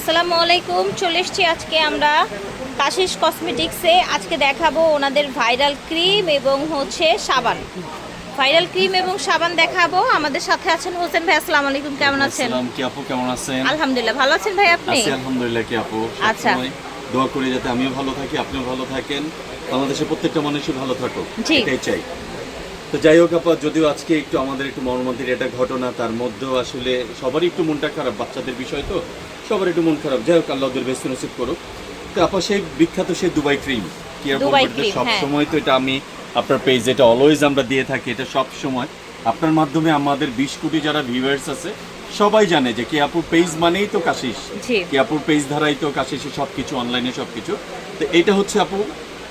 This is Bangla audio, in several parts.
আসসালামু আলাইকুম চলে এসছি আজকে আমরা কাশিস কসমেটিক্সে আজকে দেখাবো ওনাদের ভাইরাল ক্রিম এবং হচ্ছে সাবান। ভাইরাল ক্রিম এবং সাবান দেখাবো। আমাদের সাথে আছেন হোসেন ভাই আসসালামু আলাইকুম কেমন আছেন? কি আপু কেমন আছেন? আলহামদুলিল্লাহ ভালো আছেন ভাই আপনি? আলহামদুলিল্লাহ কি আপু আচ্ছা। দোয়া করি যাতে আমিও ভালো থাকি আপনিও ভালো থাকেন। বাংলাদেশের প্রত্যেকটা মানুষই ভালো থাকুক এটাই চাই। তো যাই হোক আপা যদিও আজকে একটু আমাদের একটু মর্মান্তির এটা ঘটনা তার মধ্যেও আসলে সবারই একটু মনটা খারাপ বাচ্চাদের বিষয় তো সবার একটু মন খারাপ। যাই হোক আল্লাহ ওদের বেস্ট নসিব করুক। তো আপা সেই বিখ্যাত সেই দুবাই ক্রিম কি আর বলব, সব হ্যাঁ। সময় তো এটা আমি আপনার পেজ এটা অলওয়েজ আমরা দিয়ে থাকি এটা সব সময় আপনার মাধ্যমে আমাদের বিশ কোটি যারা ভিউয়ার্স আছে সবাই জানে যে কি আপুর পেজ মানেই তো কাশিস। জি। কি পেজ ধারাই তো কাশিসে সব কিছু অনলাইনে সব কিছু তো এটা হচ্ছে আপু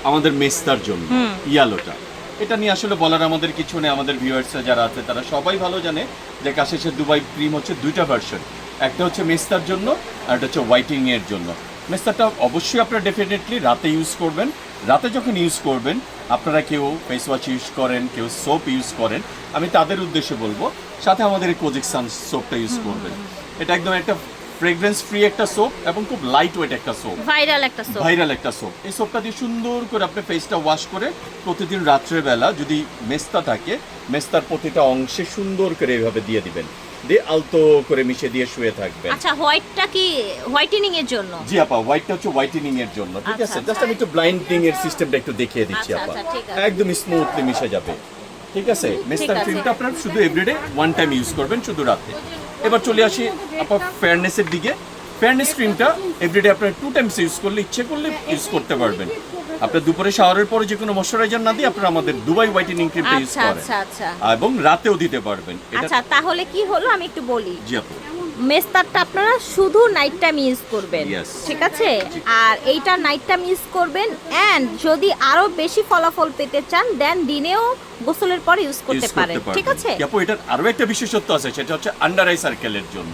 আমাদের মেস্তার জন্য ইয়ালোটা এটা নিয়ে আসলে বলার আমাদের কিছু নেই আমাদের ভিউয়ার্স যারা আছে তারা সবাই ভালো জানে যে কাশিসের দুবাই ক্রিম হচ্ছে দুইটা ভার্সন একটা হচ্ছে মেস্তার জন্য আর একটা হচ্ছে হোয়াইটিং এর জন্য। মেস্তারটা অবশ্যই আপনারা ডেফিনেটলি রাতে ইউজ করবেন। রাতে যখন ইউজ করবেন আপনারা কেউ ফেস ওয়াশ ইউজ করেন কেউ সোপ ইউজ করেন আমি তাদের উদ্দেশ্যে বলব সাথে আমাদের কোজিক সান সোপটা ইউজ করবেন। এটা একদম একটা ফ্রেগরেন্স ফ্রি একটা সোপ এবং খুব লাইট ওয়েট একটা সোপ ভাইরাল একটা সোপ ভাইরাল একটা সোপ এই সোপটা দিয়ে সুন্দর করে আপনি ফেসটা ওয়াশ করে প্রতিদিন রাত্রেবেলা যদি মেস্তা থাকে মেস্তার প্রতিটা অংশে সুন্দর করে এইভাবে দিয়ে দিবেন। দিয়ে আলতো করে মিশে দিয়ে শুয়ে থাকবেন। আচ্ছা হোয়াইটটা কি হোয়াইটেনিং এর জন্য? জি আপা হোয়াইটটা হচ্ছে হোয়াইটেনিং এর জন্য ঠিক আচ্ছা, আছে? আচ্ছা। জাস্ট আমি একটু ব্লাইন্ডিং এর সিস্টেমটা একটু দেখিয়ে দিচ্ছি আচ্ছা, আপা। আচ্ছা, একদম স্মুথলি মিশে যাবে। ঠিক আছে? মেস্তার ক্রিমটা আপনার শুধু এভরিডে ওয়ান টাইম ইউজ করবেন শুধু রাতে। এবার চলে আসি আপা ফেয়ারনেসের দিকে। ফেয়ারনেস ক্রিমটা এভরিডে আপনার টু টাইমস ইউজ করলে ইচ্ছে করলে ইউজ করতে পারবেন। আপনার দুপুরে শাওয়ারের পরে যে কোনো ময়শ্চারাইজার না দিয়ে আপনারা আমাদের দুবাই হোয়াইটেনিং ক্রিমটা ইউজ আচ্ছা করেন। আচ্ছা আচ্ছা। এবং রাতেও দিতে পারবেন। এটা আচ্ছা তাহলে কি হলো? আমি একটু বলি। জি আপু। মেস্তারটা আপনারা শুধু নাইট টাইম ইউজ করবেন. ঠিক আছে? আর এইটা নাইট টাইম ইউজ করবেন। এন্ড যদি আরও বেশি ফলাফল পেতে চান দেন দিনেও গোসলের পর ইউজ করতে পারেন ঠিক আছে? আপু এটার আরও একটা বিশেষত্ব আছে সেটা হচ্ছে আন্ডার আই সার্কেলের জন্য।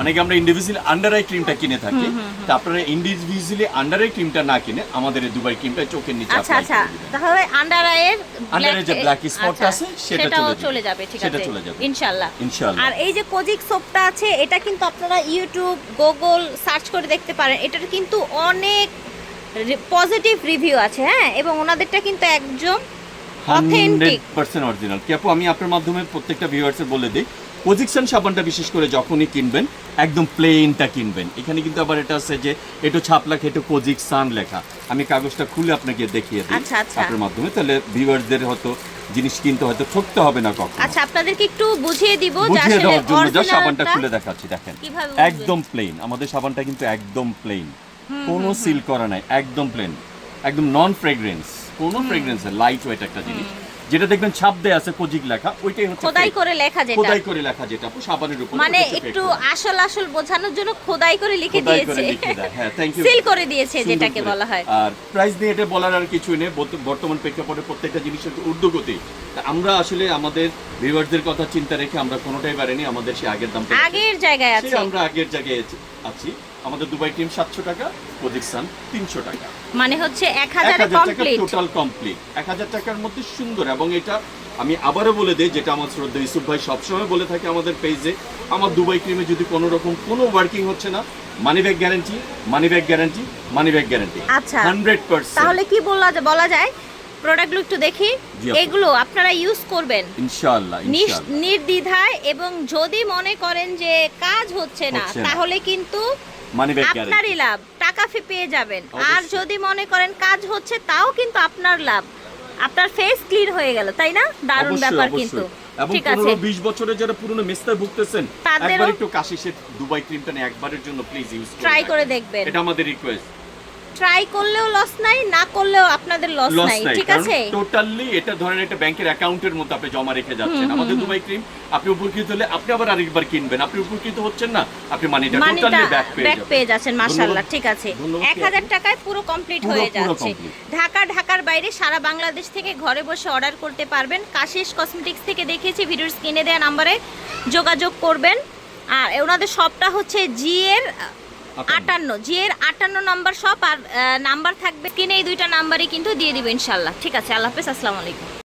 অনেকে আমরা ইন্ডিভিজুয়ালি আন্ডার আই ক্রিমটা কিনে থাকি তা আপনারা ইন্ডিভিজুয়ালি আন্ডার আই ক্রিমটা না কিনে আমাদের এই দুবাই ক্রিমটা চোখের নিচে আচ্ছা আচ্ছা। তাহলে আন্ডার আইয়ের Under eye যে black spot আছে, সেটা চলে যাবে। ঠিক সেটা আছে। চলে যাবে। ইনশাআল্লাহ। ইনশাআল্লাহ। আর এই যে কোজিক সোপটা আছে এটা কিন্তু আপনারা ইউটিউব গুগল সার্চ করে দেখতে পারেন। এটার কিন্তু অনেক পজিটিভ রিভিউ আছে হ্যাঁ? এবং ওনাদেরটা কিন্তু একদম অথেন্টিক 100% অরিজিনাল কি আপু আমি আপনার মাধ্যমে প্রত্যেকটা ভিউয়ার্সের বলে দিই পজিশন সাবানটা বিশেষ করে যখনই কিনবেন একদম প্লেনটা কিনবেন। এখানে কিন্তু আবার এটা আছে যে একটু ছাপ লেখা একটু কোজিক সান লেখা। আমি কাগজটা খুলে আপনাকে দেখিয়ে দিই আচ্ছা, আচ্ছা। আপনার মাধ্যমে তাহলে ভিউয়ার্সদের হয়তো জিনিস কিনতে হয়তো ঠকতে হবে না কখনো। আচ্ছা আপনাদেরকে একটু বুঝিয়ে দিব বুঝিয়ে দেওয়ার জন্য যা সাবানটা খুলে দেখাচ্ছি দেখেন। একদম প্লেন আমাদের সাবানটা কিন্তু একদম প্লেন কোনো সিল করা নাই একদম প্লেন একদম নন ফ্রেগ্রেন্স কোনো ফ্রেগ্রেন্স লাইট ওয়েট একটা জিনিস যেটা দেখবেন ছাপ দেয়া আছে কোজিক লেখা ওইটাই হচ্ছে খোদাই করে লেখা যেটা। খোদাই করে লেখা যেটা আপু সাবানের উপর মানে একটু আসল আসল বোঝানোর জন্য খোদাই করে লিখে দিয়েছে। হ্যাঁ থ্যাংক ইউ সিল করে দিয়েছে যেটাকে বলা হয়। আর প্রাইস নিয়ে এটা বলার আর কিছুই নেই। বর্তমান প্রেক্ষাপটে প্রত্যেকটা জিনিসের ঊর্ধ্বগতি। আমরা আসলে আমাদের ভিউয়ারদের কথা চিন্তা রেখে আমরা কোনোটাই পারিনি আমাদের সে আগের দাম আগের জায়গায় আছে। আমরা আগের জায়গায় আছি। আমাদের দুবাই টিম সাতশো টাকা প্রজেকশন তিনশো টাকা। মানে হচ্ছে এক এক হাজার টাকা কমপ্লিট টোটাল কমপ্লিট এক হাজার টাকার মধ্যে সুন্দর এবং এটা আমি আবারও বলে দিই যেটা আমার শ্রদ্ধা ইউসুফ ভাই সবসময় বলে থাকে আমাদের পেজে আমার দুবাই ক্রিমে যদি কোনো রকম কোনো ওয়ার্কিং হচ্ছে না money back guarantee money back guarantee money back guarantee আচ্ছা। হান্ড্রেড পার্সেন্ট তাহলে কি বলা যায় বলা যায়? প্রোডাক্টগুলো একটু দেখি। এগুলো আপনারা ইউজ করবেন। ইনশাআল্লাহ ইনশাআল্লাহ। নির্দ্বিধায় এবং যদি মনে করেন যে কাজ হচ্ছে না। তাহলে কিন্তু মানি ব্যাক গ্যারান্টি আপনারই লাভ টাকা ফি পেয়ে যাবেন। আর যদি মনে করেন কাজ হচ্ছে তাও কিন্তু আপনার লাভ। আপনার ফেস ক্লিন হয়ে গেল তাই না? দারুণ ব্যাপার কিন্তু। এবং পনেরো বিশ বছরের যারা পুরনো মেস্তার ভুগতেছেন একবার একটু কাশিসের দুবাই ক্রিমটা নিয়ে একবারের জন্য প্লিজ ইউজ ট্রাই করে দেখবেন। এটা আমাদের রিকোয়েস্ট ট্রাই করলেও লস নাই না করলেও আপনাদের লস নাই ঠিক আছে? টোটালি এটা ধরেন একটা ব্যাংকের অ্যাকাউন্টের মতো আপনি জমা রেখে যাচ্ছেন। আমাদের দুবাই ক্রিম আপনি উপকৃত হলে আপনি আবার আরেকবার কিনবেন। আপনি উপকৃত হচ্ছেন না আপনি মানিটা টোটালি ব্যাক পেয়ে ব্যাক পেয়ে যাচ্ছেন মাশাআল্লাহ। ঠিক আছে। ধন্যবাদ। এক হাজার টাকায় পুরো কমপ্লিট হয়ে যাচ্ছে। ঢাকা ঢাকার বাইরে সারা বাংলাদেশ থেকে ঘরে বসে অর্ডার করতে পারবেন। কাশিস কসমেটিক্স থেকে দেখিয়েছি ভিডিওর স্ক্রিনে দেওয়া নাম্বারে যোগাযোগ করবেন। আর ওনাদের শপটা হচ্ছে জি এর আটান্ন। জি এর আটান্ন নম্বর সব আর নাম্বার থাকবে কিনে এই দুইটা নাম্বারই কিন্তু দিয়ে দিবে ইনশাল্লাহ। ঠিক আছে, আল্লাহ হাফেজ, আসসালামু আলাইকুম।